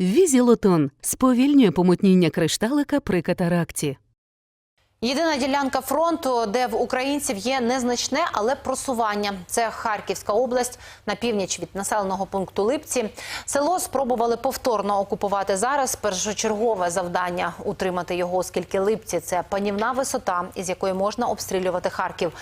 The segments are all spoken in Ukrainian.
Візілотон сповільнює помутніння кришталика при катаракті. Єдина ділянка фронту, де в українців є незначне, але просування. Це Харківська область на північ від населеного пункту Липці. Село спробували повторно окупувати зараз. Першочергове завдання утримати його, оскільки Липці це панівна висота, із якої можна обстрілювати Харків.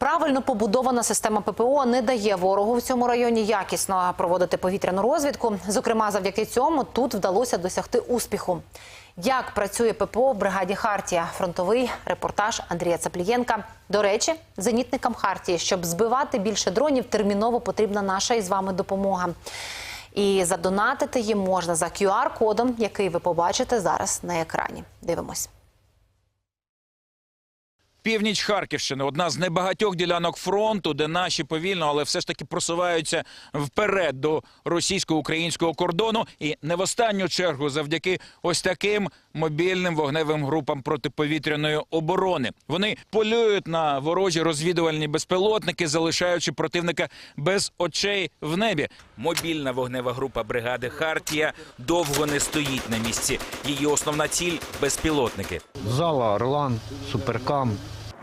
Правильно побудована система ППО не дає ворогу в цьому районі якісно проводити повітряну розвідку. Зокрема, завдяки цьому тут вдалося досягти успіху. Як працює ППО в бригаді Хартія? Фронтовий репортаж Андрія Цаплієнка. До речі, зенітникам Хартії, щоб збивати більше дронів, терміново потрібна наша із вами допомога. І задонатити їм можна за QR-кодом, який ви побачите зараз на екрані. Дивимось. Північ Харківщини одна з небагатьох ділянок фронту, де наші повільно, але все ж таки просуваються вперед до російсько-українського кордону, і не в останню чергу завдяки ось таким мобільним вогневим групам протиповітряної оборони. Вони полюють на ворожі розвідувальні безпілотники, залишаючи противника без очей в небі. Мобільна вогнева група бригади Хартія довго не стоїть на місці. Її основна ціль безпілотники. Зала, Орлан, Суперкам.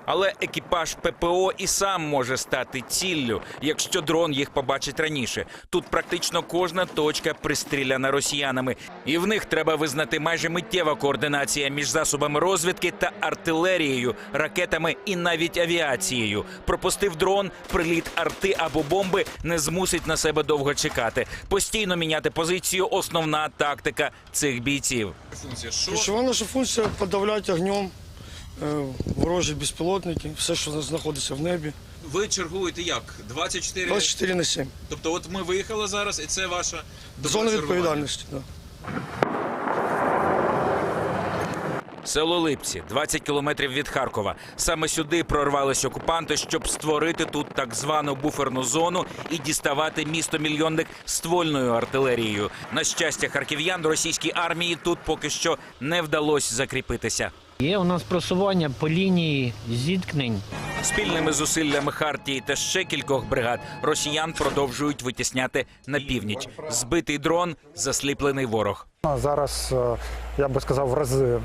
Але екіпаж ППО і сам може стати ціллю, якщо дрон їх побачить раніше. Тут практично кожна точка пристріляна росіянами, і в них треба визнати майже миттєва координація між засобами розвідки та артилерією, ракетами і навіть авіацією. Пропустив дрон, приліт арти або бомби не змусить на себе довго чекати. Постійно міняти позицію основна тактика цих бійців. Ключова наша функція подавляти огнем ворожі безпілотники, все, що знаходиться в небі. Ви чергуєте як? 24? 24 на 7. Тобто, от ми виїхали зараз, і це ваша Зона відповідальності. Да. Село Липці, 20 кілометрів від Харкова. Саме сюди прорвались окупанти, щоб створити тут так звану буферну зону і діставати місто мільйонник ствольною артилерією. На щастя, харків'ян російській армії тут поки що не вдалося закріпитися. Є у нас просування по лінії зіткнень. Спільними зусиллями Хартії та ще кількох бригад росіян продовжують витісняти на північ. Збитий дрон, засліплений ворог. Зараз е, я би сказав в рази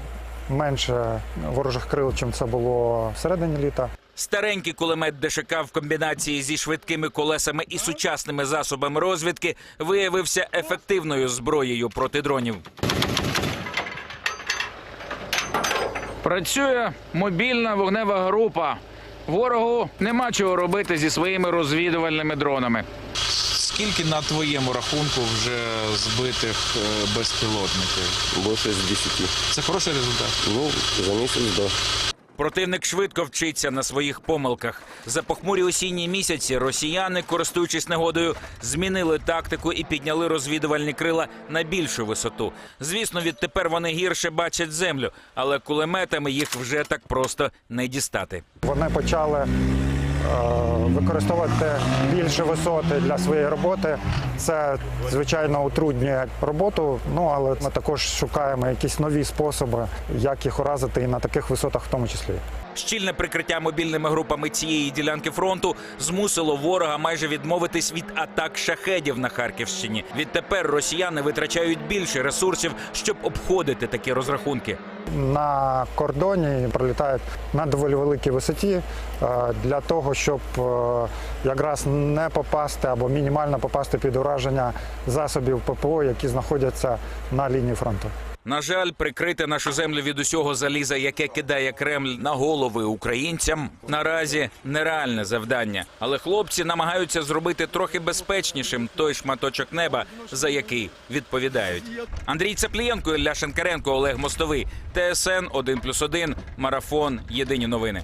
менше ворожих крил, чим це було всередині літа. Старенький кулемет ДШК в комбінації зі швидкими колесами і сучасними засобами розвідки виявився ефективною зброєю проти дронів. Працює мобільна вогнева група. Ворогу нема чого робити зі своїми розвідувальними дронами. Скільки на твоєму рахунку вже збитих е, безпілотників? Більше з 10. Це хороший результат. Ну, за місяць, да. Противник швидко вчиться на своїх помилках. За похмурі осінні місяці росіяни, користуючись негодою, змінили тактику і підняли розвідувальні крила на більшу висоту. Звісно, відтепер вони гірше бачать землю, але кулеметами їх вже так просто не дістати. Вони почали використовувати більше висоти для своєї роботи. Це звичайно утруднює роботу. Ну але ми також шукаємо якісь нові способи, як їх уразити і на таких висотах, в тому числі. Щільне прикриття мобільними групами цієї ділянки фронту змусило ворога майже відмовитись від атак шахедів на Харківщині. Відтепер росіяни витрачають більше ресурсів, щоб обходити такі розрахунки. На кордоні пролітають на доволі великій висоті е, для того, щоб е, якраз не попасти або мінімально попасти під ураження засобів ППО, які знаходяться на лінії фронту. На жаль, прикрити нашу землю від усього заліза, яке кидає Кремль на голови українцям, наразі нереальне завдання. Але хлопці намагаються зробити трохи безпечнішим той шматочок неба, за який відповідають. Андрій Цеплієнко, Ілля Шенкаренко, Олег Мостовий, ТСН 1+,1, Марафон. Єдині новини.